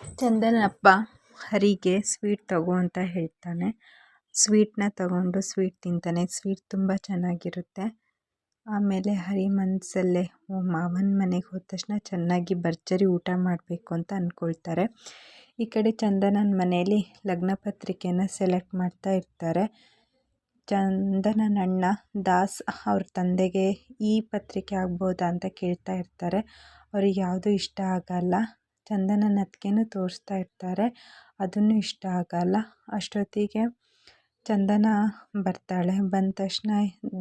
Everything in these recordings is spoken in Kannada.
ಚಂದನಪ್ಪ ಹರಿಗೆ ಸ್ವೀಟ್ ತಗೋ ಅಂತ ಹೇಳ್ತಾನೆ. ಸ್ವೀಟ್ನ ತಗೊಂಡು ಸ್ವೀಟ್ ತಿಂತಾನೆ. ಸ್ವೀಟ್ ತುಂಬ ಚೆನ್ನಾಗಿರುತ್ತೆ. ಆಮೇಲೆ ಹರಿ ಮನಸ್ಸಲ್ಲೇ ಓ ಮಾವನ ಮನೆಗೆ ಹೋದ ತಕ್ಷಣ ಚೆನ್ನಾಗಿ ಭರ್ಜರಿ ಊಟ ಮಾಡಬೇಕು ಅಂತ ಅಂದ್ಕೊಳ್ತಾರೆ ಈ ಕಡೆ ಚಂದನನ ಮನೆಯಲ್ಲಿ ಲಗ್ನ ಪತ್ರಿಕೆಯನ್ನು ಸೆಲೆಕ್ಟ್ ಮಾಡ್ತಾ ಇರ್ತಾರೆ. ಚಂದನನ ಅಣ್ಣ ದಾಸ್ ಅವ್ರ ತಂದೆಗೆ ಈ ಪತ್ರಿಕೆ ಆಗ್ಬೋದಾ ಅಂತ ಕೇಳ್ತಾ ಇರ್ತಾರೆ. ಅವ್ರಿಗೆ ಯಾವುದೂ ಇಷ್ಟ ಆಗಲ್ಲ. ಚಂದನನ ಅತ್ತಿಗೆನೂ ತೋರಿಸ್ತಾ ಇರ್ತಾರೆ. ಅದನ್ನು ಇಷ್ಟ ಆಗಲ್ಲ. ಅಷ್ಟೊತ್ತಿಗೆ ಚಂದನ ಬರ್ತಾಳೆ. ಬಂದ ತಕ್ಷಣ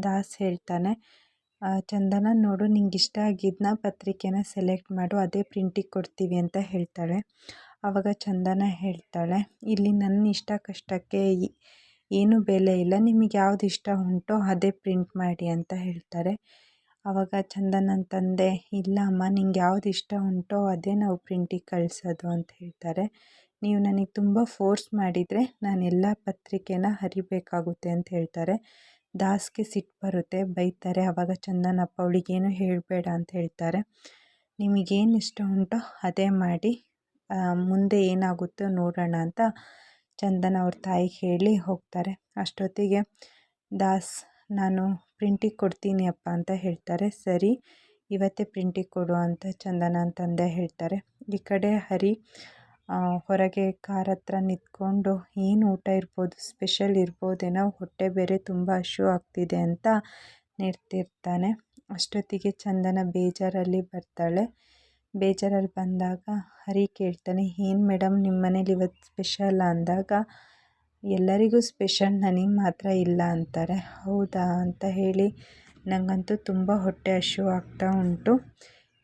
ದಾಸ್ ಹೇಳ್ತಾನೆ ಚಂದನ ನೋಡು ನಿಂಗೆ ಇಷ್ಟ ಆಗಿದ್ದನ್ನ ಪತ್ರಿಕೆನ ಸೆಲೆಕ್ಟ್ ಮಾಡು, ಅದೇ ಪ್ರಿಂಟಿಗೆ ಕೊಡ್ತೀವಿ ಅಂತ ಹೇಳ್ತಾಳೆ. ಆವಾಗ ಚಂದನ ಹೇಳ್ತಾಳೆ, ಇಲ್ಲಿ ನನ್ನ ಇಷ್ಟ ಕಷ್ಟಕ್ಕೆ ಏನೂ ಬೆಲೆ ಇಲ್ಲ. ನಿಮಗೆ ಯಾವ್ದು ಇಷ್ಟ ಉಂಟೋ ಅದೇ ಪ್ರಿಂಟ್ ಮಾಡಿ ಅಂತ ಹೇಳ್ತಾರೆ. ಆವಾಗ ನನ್ನ ತಂದೆ ಇಲ್ಲ ಅಮ್ಮ ನಿಂಗೆ ಯಾವ್ದು ಇಷ್ಟ ಉಂಟೋ ಅದೇ ನಾವು ಪ್ರಿಂಟಿಗೆ ಕಳಿಸೋದು ಅಂತ ಹೇಳ್ತಾರೆ. ನೀವು ನನಗೆ ತುಂಬ ಫೋರ್ಸ್ ಮಾಡಿದರೆ ನಾನು ಎಲ್ಲ ಪತ್ರಿಕೆನ ಹರಿಬೇಕಾಗುತ್ತೆ ಅಂತ ಹೇಳ್ತಾರೆ. ದಾಸ್ಗೆ ಸಿಟ್ಟು ಬರುತ್ತೆ, ಬೈತಾರೆ. ಆವಾಗ ಚಂದನಪ್ಪ ಅವಳಿಗೇನು ಹೇಳಬೇಡ ಅಂತ ಹೇಳ್ತಾರೆ. ನಿಮಗೇನು ಇಷ್ಟ ಉಂಟೋ ಅದೇ ಮಾಡಿ ಮುಂದೆ ಏನಾಗುತ್ತೋ ನೋಡೋಣ ಅಂತ ಚಂದನ ಅವ್ರ ತಾಯಿಗೆ ಹೇಳಿ ಹೋಗ್ತಾರೆ. ಅಷ್ಟೊತ್ತಿಗೆ ದಾಸ್ ನಾನು ಪ್ರಿಂಟಿಗೆ ಕೊಡ್ತೀನಿ ಅಪ್ಪ ಅಂತ ಹೇಳ್ತಾರೆ. ಸರಿ, ಇವತ್ತೇ ಪ್ರಿಂಟಿಗೆ ಕೊಡು ಅಂತ ಚಂದನ ತಂದೆ ಹೇಳ್ತಾರೆ. ಈ ಕಡೆ ಹರಿ ಹೊರಗೆ ಕಾರ್ ಹತ್ರ ನಿಂತ್ಕೊಂಡು ಏನು ಊಟ ಇರ್ಬೋದು ಸ್ಪೆಷಲ್ ಇರ್ಬೋದೇನೋ ಹೊಟ್ಟೆ ಬೇರೆ ತುಂಬ ಹಶು ಆಗ್ತಿದೆ ಅಂತ ನೆಡ್ತಿರ್ತಾನೆ ಅಷ್ಟೊತ್ತಿಗೆ ಚಂದನ ಬೇಜಾರಲ್ಲಿ ಬರ್ತಾಳೆ. ಬೇಜಾರಲ್ಲಿ ಬಂದಾಗ ಹರಿ ಕೇಳ್ತಾನೆ, ಏನು ಮೇಡಮ್ ನಿಮ್ಮ ಮನೇಲಿ ಇವತ್ತು ಸ್ಪೆಷಲ್ ಅಂದಾಗ ಎಲ್ಲರಿಗೂ ಸ್ಪೆಷಲ್ ನನಗೆ ಮಾತ್ರ ಇಲ್ಲ ಅಂತಾರೆ. ಹೌದಾ ಅಂತ ಹೇಳಿ ನನಗಂತೂ ತುಂಬ ಹೊಟ್ಟೆ ಹಶು ಆಗ್ತಾ ಉಂಟು.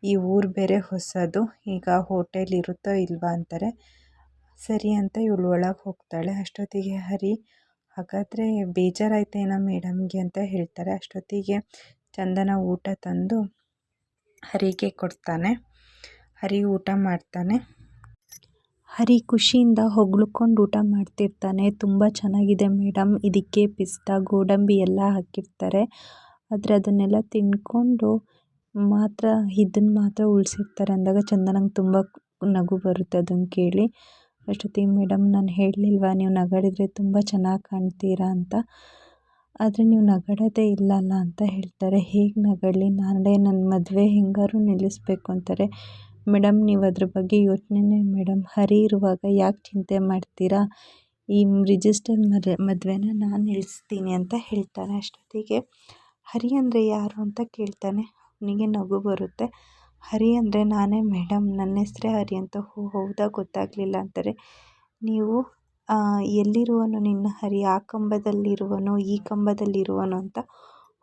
ಈ ಊರು ಬೇರೆ ಹೊಸದು, ಈಗ ಹೋಟೆಲ್ ಇರುತ್ತೋ ಇಲ್ವಾ ಅಂತಾರೆ. ಸರಿ ಅಂತ ಇವಳು ಒಳಗೆ ಹೋಗ್ತಾಳೆ. ಅಷ್ಟೊತ್ತಿಗೆ ಹರಿ, ಹಾಗಾದರೆ ಬೇಜಾರಾಯ್ತೇನೋ ಮೇಡಮ್ಗೆ ಅಂತ ಹೇಳ್ತಾರೆ. ಅಷ್ಟೊತ್ತಿಗೆ ಚಂದನ ಊಟ ತಂದು ಹರಿಗೆ ಕೊಡ್ತಾನೆ. ಹರಿ ಊಟ ಮಾಡ್ತಾನೆ. ಹರಿ ಖುಷಿಯಿಂದ ಹೊಗಳ್ಕೊಂಡು ಊಟ ಮಾಡ್ತಿರ್ತಾನೆ. ತುಂಬ ಚೆನ್ನಾಗಿದೆ ಮೇಡಮ್ ಇದಕ್ಕೆ ಪಿಸ್ತಾ, ಗೋಡಂಬಿ ಎಲ್ಲ ಹಾಕಿರ್ತಾರೆ. ಆದರೆ ಅದನ್ನೆಲ್ಲ ತಿಂದ್ಕೊಂಡು ಮಾತ್ರ, ಇದನ್ನು ಮಾತ್ರ ಉಳಿಸಿರ್ತಾರೆ ಅಂದಾಗ ಚಂದನಂಗೆ ತುಂಬ ನಗು ಬರುತ್ತೆ ಅದನ್ನು ಕೇಳಿ. ಅಷ್ಟೊತ್ತಿಗೆ ಮೇಡಮ್ ನಾನು ಹೇಳಲಿಲ್ವಾ, ನೀವು ನಗಾಡಿದರೆ ತುಂಬ ಚೆನ್ನಾಗಿ ಕಾಣ್ತೀರಾ ಅಂತ. ಆದರೆ ನೀವು ನಗಾಡೋದೇ ಇಲ್ಲಲ್ಲ ಅಂತ ಹೇಳ್ತಾರೆ. ಹೇಗೆ ನಗಾಡಲಿ? ನಾಳೆ ನನ್ನ ಮದುವೆ ಹೆಂಗಾರು ನಿಲ್ಲಿಸ್ಬೇಕು ಅಂತಾರೆ. ಮೇಡಮ್, ನೀವು ಅದ್ರ ಬಗ್ಗೆ ಯೋಚನೆನೇ ಮೇಡಮ್. ಹರಿ ಇರುವಾಗ ಯಾಕೆ ಚಿಂತೆ ಮಾಡ್ತೀರಾ? ಈ ರಿಜಿಸ್ಟರ್ ಮದುವೆ ಮದುವೆನ ನಾನು ನಿಲ್ಲಿಸ್ತೀನಿ ಅಂತ ಹೇಳ್ತಾನೆ. ಅಷ್ಟೊತ್ತಿಗೆ ಹರಿ ಅಂದರೆ ಯಾರು ಅಂತ ಕೇಳ್ತಾನೆ. ಅವನಿಗೆ ನಗು ಬರುತ್ತೆ. ಹರಿ ಅಂದರೆ ನಾನೇ ಮೇಡಮ್. ನನ್ನ ಹೆಸರೇ ಹರಿ ಅಂತ ಹೋ, ಹೌದಾ ಗೊತ್ತಾಗಲಿಲ್ಲ ಅಂತಾರೆ. ನೀವು ಎಲ್ಲಿರುವನು ನಿನ್ನ ಹರಿ? ಆ ಕಂಬದಲ್ಲಿರುವನೋ, ಈ ಕಂಬದಲ್ಲಿರುವನೋ ಅಂತ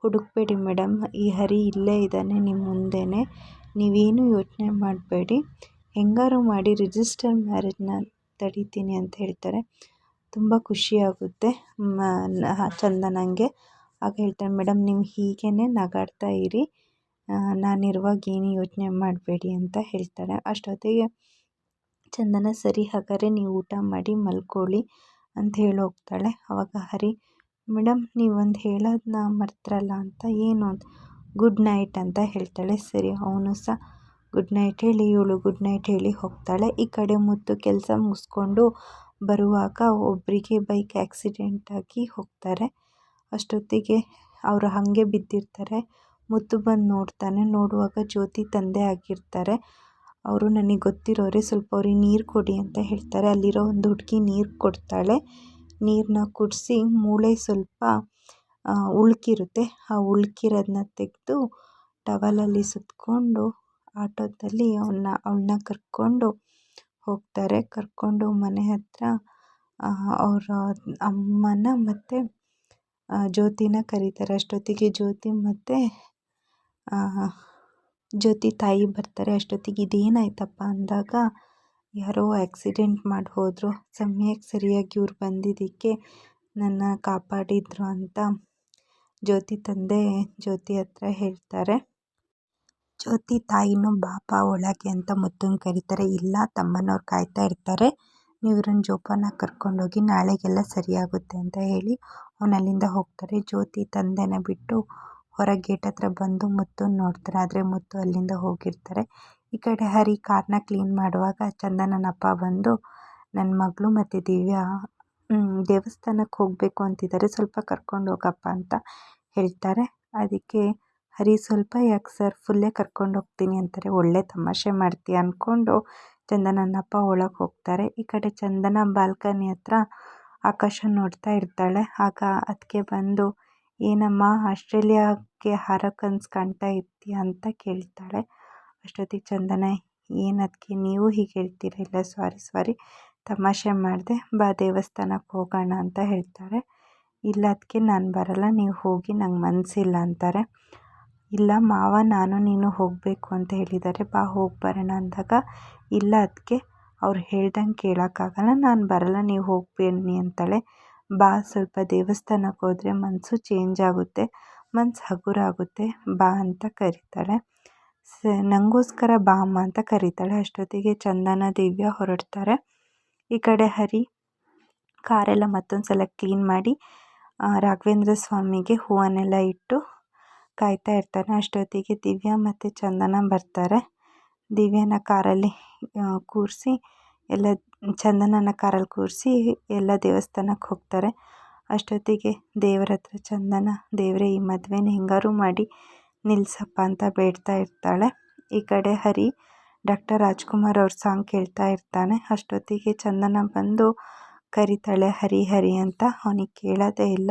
ಹುಡುಕಬೇಡಿ ಮೇಡಮ್. ಈ ಹರಿ ಇಲ್ಲೇ ಇದ್ದಾನೆ ನಿಮ್ಮ ಮುಂದೆಯೇ ನೀವೇನು ಯೋಚನೆ ಮಾಡಬೇಡಿ. ಹೆಂಗಾರು ಮಾಡಿ ರಿಜಿಸ್ಟರ್ ಮ್ಯಾರೇಜ್ನ ತಡಿತೀನಿ ಅಂತ ಹೇಳ್ತಾರೆ. ತುಂಬ ಖುಷಿಯಾಗುತ್ತೆ. ಚಂದನಂಗೆ ಆಗ ಹೇಳ್ತಾರೆ, ಮೇಡಮ್, ನೀವು ಹೀಗೇ ನಗಾಡ್ತಾ ಇರಿ. ನಾನಿರುವಾಗ ಏನು ಯೋಚನೆ ಮಾಡಬೇಡಿ ಅಂತ ಹೇಳ್ತಾರೆ. ಅಷ್ಟೊತ್ತಿಗೆ ಚಂದನ, ಸರಿ, ಹಾಗಾದ್ರೆ ನೀವು ಊಟ ಮಾಡಿ ಮಲ್ಕೊಳ್ಳಿ ಅಂತ ಹೇಳಿ ಹೋಗ್ತಾಳೆ. ಅವಾಗ ಹರಿ, ಮೇಡಮ್, ನೀವೊಂದು ಹೇಳೋದನ್ನ ಮರ್ತ್ರಲ್ಲ ಅಂತ, ಏನು ಅಂತ? ಗುಡ್ ನೈಟ್ ಅಂತ ಹೇಳ್ತಾಳೆ. ಸರಿ, ಅವನು ಸಹ ಗುಡ್ ನೈಟ್ ಹೇಳಿ, ಇವಳು ಗುಡ್ ನೈಟ್ ಹೇಳಿ ಹೋಗ್ತಾಳೆ. ಈ ಕಡೆ ಮುತ್ತು ಕೆಲಸ ಮುಗಿಸ್ಕೊಂಡು ಬರುವಾಗ ಒಬ್ಬರಿಗೆ ಬೈಕ್ ಆಕ್ಸಿಡೆಂಟ್ ಆಗಿ ಹೋಗ್ತಾರೆ. ಅಷ್ಟೊತ್ತಿಗೆ ಅವರು ಹಾಗೆ ಬಿದ್ದಿರ್ತಾರೆ. ಮುತ್ತು ಬಂದು ನೋಡ್ತಾನೆ. ನೋಡುವಾಗ ಜ್ಯೋತಿ ತಂದೆ ಆಗಿರ್ತಾರೆ. ಅವರು ನನಗೆ ಗೊತ್ತಿರೋರೆ, ಸ್ವಲ್ಪ ಅವ್ರಿಗೆ ನೀರು ಕೊಡಿ ಅಂತ ಹೇಳ್ತಾರೆ. ಅಲ್ಲಿರೋ ಒಂದು ಹುಡುಗಿ ನೀರು ಕೊಡ್ತಾಳೆ. ನೀರನ್ನ ಕುಡಿಸಿ ಮೂಳೆ ಸ್ವಲ್ಪ ಉಳುಕಿರುತ್ತೆ. ಆ ಉಳುಕಿರೋದನ್ನ ತೆಗೆದು ಟವಲಲ್ಲಿ ಸುತ್ತಕೊಂಡು ಆಟೋದಲ್ಲಿ ಅವನ್ನ ಅವಳನ್ನ ಕರ್ಕೊಂಡು ಹೋಗ್ತಾರೆ. ಕರ್ಕೊಂಡು ಮನೆ ಹತ್ತಿರ ಅವರ ಅಮ್ಮನ ಮತ್ತು ಜ್ಯೋತಿನ ಕರೀತಾರೆ. ಅಷ್ಟೊತ್ತಿಗೆ ಜ್ಯೋತಿ ಮತ್ತು ಜ್ಯೋತಿ ತಾಯಿ ಬರ್ತಾರೆ. ಅಷ್ಟೊತ್ತಿಗೆ ಇದೇನಾಯ್ತಪ್ಪ ಅಂದಾಗ, ಯಾರೋ ಆ್ಯಕ್ಸಿಡೆಂಟ್ ಮಾಡಿ ಹೋದರು. ಸಮಯಕ್ಕೆ ಸರಿಯಾಗಿ ಇವ್ರು ಬಂದಿದ್ದಕ್ಕೆ ನನ್ನ ಕಾಪಾಡಿದರು ಅಂತ ಜ್ಯೋತಿ ತಂದೆ ಜ್ಯೋತಿ ಹತ್ರ ಹೇಳ್ತಾರೆ. ಜ್ಯೋತಿ ತಾಯಿನೂ ಬಾಪ ಒಳಗೆ ಅಂತ ಮುತ್ತುನ ಕರೀತಾರೆ. ಇಲ್ಲ, ತಮ್ಮನವ್ರು ಕಾಯ್ತಾ ಇರ್ತಾರೆ. ನೀವು ಇವ್ರನ್ನ ಜೋಪಾನ ಕರ್ಕೊಂಡೋಗಿ ನಾಳೆಗೆಲ್ಲ ಸರಿಯಾಗುತ್ತೆ ಅಂತ ಹೇಳಿ ಅವ್ನು ಅಲ್ಲಿಂದ ಹೋಗ್ತಾರೆ. ಜ್ಯೋತಿ ತಂದೆನ ಬಿಟ್ಟು ಹೊರಗೆ ಗೇಟ್ ಹತ್ರ ಬಂದು ಮುತ್ತುನ ನೋಡ್ತಾರೆ. ಆದರೆ ಮುತ್ತು ಅಲ್ಲಿಂದ ಹೋಗಿರ್ತಾರೆ. ಈ ಕಡೆ ಹರಿ ಕಾರ್ನ ಕ್ಲೀನ್ ಮಾಡುವಾಗ ಚಂದನನಪ್ಪ ಬಂದು ನನ್ನ ಮಗಳು ಮತ್ತು ದಿವ್ಯಾ ದೇವಸ್ಥಾನಕ್ಕೆ ಹೋಗಬೇಕು ಅಂತಿದ್ದಾರೆ ಸ್ವಲ್ಪ ಕರ್ಕೊಂಡು ಹೋಗಪ್ಪ ಅಂತ ಹೇಳ್ತಾರೆ. ಅದಕ್ಕೆ, ಹರಿ ಸ್ವಲ್ಪ ಯಾಕೆ ಸರ್? ಫುಲ್ಲೇ ಕರ್ಕೊಂಡು ಹೋಗ್ತೀನಿ ಅಂತಾರೆ. ಒಳ್ಳೆ ತಮಾಷೆ ಮಾಡ್ತೀಯ? ಅಂದ್ಕೊಂಡು ಚಂದನನಪ್ಪ ಒಳಗೆ ಹೋಗ್ತಾರೆ. ಈ ಕಡೆ ಚಂದನ ಬಾಲ್ಕನಿ ಹತ್ರ ಆಕಾಶ ನೋಡ್ತಾ ಇರ್ತಾಳೆ. ಆಗ ಅದಕ್ಕೆ ಬಂದು, ಏನಮ್ಮ, ಆಸ್ಟ್ರೇಲಿಯಾಕ್ಕೆ ಹಾರ ಕನ್ಸು ಕಾಣ್ತಾ ಇರ್ತೀಯ? ಅಂತ ಕೇಳ್ತಾಳೆ. ಅಷ್ಟೊತ್ತಿಗೆ ಚಂದನ, ಏನು ಅದಕ್ಕೆ ನೀವು ಹೀಗೆ ಹೇಳ್ತೀರ ಇಲ್ಲ ಸಾರಿ ಸಾರಿ ತಮಾಷೆ ಮಾಡಿದೆ, ಬಾ ದೇವಸ್ಥಾನಕ್ಕೆ ಹೋಗೋಣ ಅಂತ ಹೇಳ್ತಾರೆ. ಇಲ್ಲ ಅದಕ್ಕೆ ನಾನು ಬರಲ್ಲ, ನೀವು ಹೋಗಿ ನಂಗೆ ಮನಸ್ಸಿಲ್ಲ ಅಂತಾರೆ. ಇಲ್ಲ, ಮಾವ, ನಾನು, ನೀನು ಹೋಗಬೇಕು ಅಂತ ಹೇಳಿದ್ದಾರೆ. ಬಾ, ಹೋಗಿ ಬರೋಣ ಅಂದಾಗ, ಇಲ್ಲ ಅದಕ್ಕೆ ಅವ್ರು ಹೇಳ್ದಂಗೆ ಕೇಳೋಕ್ಕಾಗಲ್ಲ, ನಾನು ಬರಲ್ಲ, ನೀವು ಹೋಗಿ ಅಂತಾಳೆ. ಬಾ, ಸ್ವಲ್ಪ ದೇವಸ್ಥಾನಕ್ಕೆ ಹೋದರೆ ಮನಸ್ಸು ಚೇಂಜ್ ಆಗುತ್ತೆ, ಮನ್ಸು ಹಗುರ ಆಗುತ್ತೆ ಬಾ ಅಂತ ಕರೀತಾಳೆ. ಸ ನನಗೋಸ್ಕರ ಬಾ ಅಮ್ಮ ಅಂತ ಕರೀತಾಳೆ. ಅಷ್ಟೊತ್ತಿಗೆ ಚಂದನ, ದಿವ್ಯ ಹೊರಡ್ತಾರೆ. ಈ ಕಡೆ ಹರಿ, ಕಾರೆಲ್ಲ ಮತ್ತೊಂದು ಸಲ ಕ್ಲೀನ್ ಮಾಡಿ ರಾಘವೇಂದ್ರ ಸ್ವಾಮಿಗೆ ಹೂವನ್ನೆಲ್ಲ ಇಟ್ಟು ಕಾಯ್ತಾ ಇರ್ತಾನೆ ಅಷ್ಟೊತ್ತಿಗೆ ದಿವ್ಯಾ ಮತ್ತು ಚಂದನ ಬರ್ತಾರೆ. ದಿವ್ಯನ ಕಾರಲ್ಲಿ ಕೂರಿಸಿ ಎಲ್ಲ, ಚಂದನನ ಕಾರಲ್ಲಿ ಕೂರಿಸಿ ಎಲ್ಲ ದೇವಸ್ಥಾನಕ್ಕೆ ಹೋಗ್ತಾರೆ. ಅಷ್ಟೊತ್ತಿಗೆ ದೇವರ ಹತ್ರ ಚಂದನ, ದೇವರೇ ಈ ಮದುವೆನ ಹೆಂಗಾರು ಮಾಡಿ ನಿಲ್ಸಪ್ಪ ಅಂತ ಬೇಡ್ತಾ ಇರ್ತಾಳೆ. ಈ ಕಡೆ ಹರಿ ಡಾಕ್ಟರ್ ರಾಜ್ಕುಮಾರ್ ಅವ್ರ ಸಾಂಗ್ ಕೇಳ್ತಾ ಇರ್ತಾನೆ. ಅಷ್ಟೊತ್ತಿಗೆ ಚಂದನ ಬಂದು ಕರಿತಾಳೆ, ಹರಿ ಹರಿ ಅಂತ. ಅವನಿಗೆ ಕೇಳೋದೇ ಇಲ್ಲ.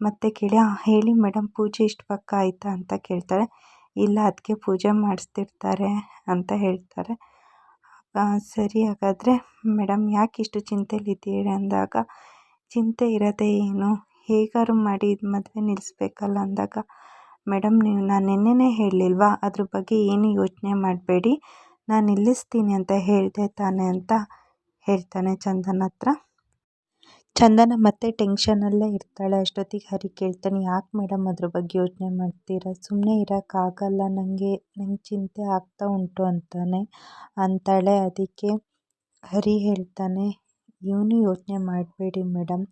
ಮತ್ತೆ ಕೇಳಿ ಹೇಳಿ ಮೇಡಮ್ ಪೂಜೆ ಇಷ್ಟು ಪಕ್ಕ ಆಯಿತಾ? ಅಂತ ಕೇಳ್ತಾಳೆ. ಇಲ್ಲ ಅದಕ್ಕೆ ಪೂಜೆ ಮಾಡಿಸ್ತಿರ್ತಾರೆ ಅಂತ ಹೇಳ್ತಾರೆ. ಸರಿ, ಹಾಗಾದರೆ ಮೇಡಮ್ ಯಾಕೆ ಇಷ್ಟು ಚಿಂತೆಲಿದ್ದೀರಿ ಅಂದಾಗ, ಚಿಂತೆ ಇರೋದೇ ಏನು? ಹೇಗಾದ್ರು ಮಾಡಿ ಇದು ಮದುವೆ ನಿಲ್ಲಿಸ್ಬೇಕಲ್ಲ ಅಂದಾಗ ಮೇಡಮ್ ನೀವು ನಾನು ನಿನ್ನೆನೇ ಹೇಳಲಿಲ್ವಾ ಅದ್ರ ಬಗ್ಗೆ ಏನು ಯೋಚನೆ ಮಾಡಬೇಡಿ. ನಾನು ನಿಲ್ಲಿಸ್ತೀನಿ ಅಂತ ಹೇಳಿದೆ ತಾನೆ ಅಂತ ಹೇಳ್ತಾನೆ ಚಂದನ ಹತ್ರ. ಚಂದನ ಮತ್ತೆ ಟೆನ್ಷನಲ್ಲೇ ಇರ್ತಾಳೆ. ಅಷ್ಟೊತ್ತಿಗೆ ಹರಿ ಕೇಳ್ತಾನೆ, ಯಾಕೆ ಮೇಡಮ್ ಅದ್ರ ಬಗ್ಗೆ ಯೋಚನೆ ಮಾಡ್ತೀರಾ? ಸುಮ್ಮನೆ ಇರೋಕ್ಕಾಗಲ್ಲ ನನಗೆ ನಂಗೆ ಚಿಂತೆ ಆಗ್ತಾ ಉಂಟು ಅಂತಾನೆ ಅಂತಾಳೆ. ಅದಕ್ಕೆ ಹರಿ ಹೇಳ್ತಾನೆ, ಇವನು ಯೋಚನೆ ಮಾಡಬೇಡಿ ಮೇಡಮ್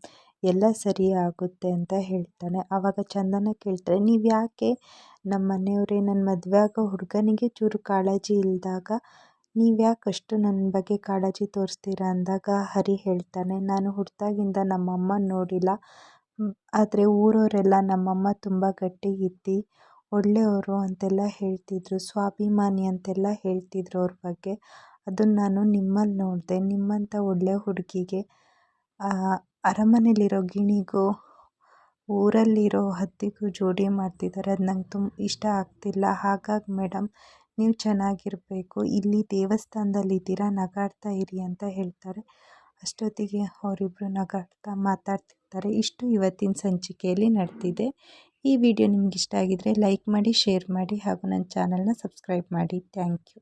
ಎಲ್ಲ ಸರಿ ಆಗುತ್ತೆ ಅಂತ ಹೇಳ್ತಾನೆ. ಆವಾಗ ಚಂದನ ಕೇಳ್ತಾರೆ ನೀವು ಯಾಕೆ ನಮ್ಮ ಮನೆಯವರೇ ನನ್ನ ಮದುವೆ ಆಗೋ ಹುಡುಗನಿಗೆ ಚೂರು ಕಾಳಜಿ ಇಲ್ಲದಾಗ ನೀವು ಅಷ್ಟು ನನ್ನ ಬಗ್ಗೆ ಕಾಳಜಿ ತೋರಿಸ್ತೀರಾ? ಅಂದಾಗ ಹರಿ ಹೇಳ್ತಾನೆ, ನಾನು ಹುಟ್ಟಿದಾಗಿಂದ ನಮ್ಮಮ್ಮ ನೋಡಿಲ್ಲ. ಆದರೆ ಊರವರೆಲ್ಲ ನಮ್ಮಮ್ಮ ತುಂಬ ಗಟ್ಟಿಗಿದ್ದು ಒಳ್ಳೆಯವರು ಅಂತೆಲ್ಲ ಹೇಳ್ತಿದ್ರು, ಸ್ವಾಭಿಮಾನಿ ಅಂತೆಲ್ಲ ಹೇಳ್ತಿದ್ರು ಅವ್ರ ಬಗ್ಗೆ. ಅದನ್ನು ನಾನು ನಿಮ್ಮಲ್ಲಿ ನೋಡಿದೆ. ನಿಮ್ಮಂಥ ಒಳ್ಳೆಯ ಹುಡುಗಿಗೆ ಅರಮನೆಯಲ್ಲಿರೋ ಗಿಣಿಗೂ ಊರಲ್ಲಿರೋ ಹದ್ದಿಗೂ ಜೋಡಿ ಮಾಡ್ತಿದ್ದಾರೆ. ಅದು ನಂಗೆ ತುಂಬ ಇಷ್ಟ ಆಗ್ತಿಲ್ಲ. ಹಾಗಾಗಿ ಮೇಡಮ್, ನೀವು ಚೆನ್ನಾಗಿರಬೇಕು. ಇಲ್ಲಿ ದೇವಸ್ಥಾನದಲ್ಲಿದ್ದೀರಾ ನಗಾಡ್ತಾ ಇರಿ ಅಂತ ಹೇಳ್ತಾರೆ. ಅಷ್ಟೊತ್ತಿಗೆ ಅವರಿಬ್ಬರು ನಗಾಡ್ತಾ ಮಾತಾಡ್ತಿರ್ತಾರೆ. ಇಷ್ಟು ಇವತ್ತಿನ ಸಂಚಿಕೆಯಲ್ಲಿ ನಡೆದಿದೆ. ಈ ವಿಡಿಯೋ ನಿಮ್ಗೆ ಇಷ್ಟ ಆಗಿದ್ದರೆ ಲೈಕ್ ಮಾಡಿ, ಶೇರ್ ಮಾಡಿ ಹಾಗೂ ನನ್ನ ಚಾನಲ್ನ ಸಬ್ಸ್ಕ್ರೈಬ್ ಮಾಡಿ. Thank you.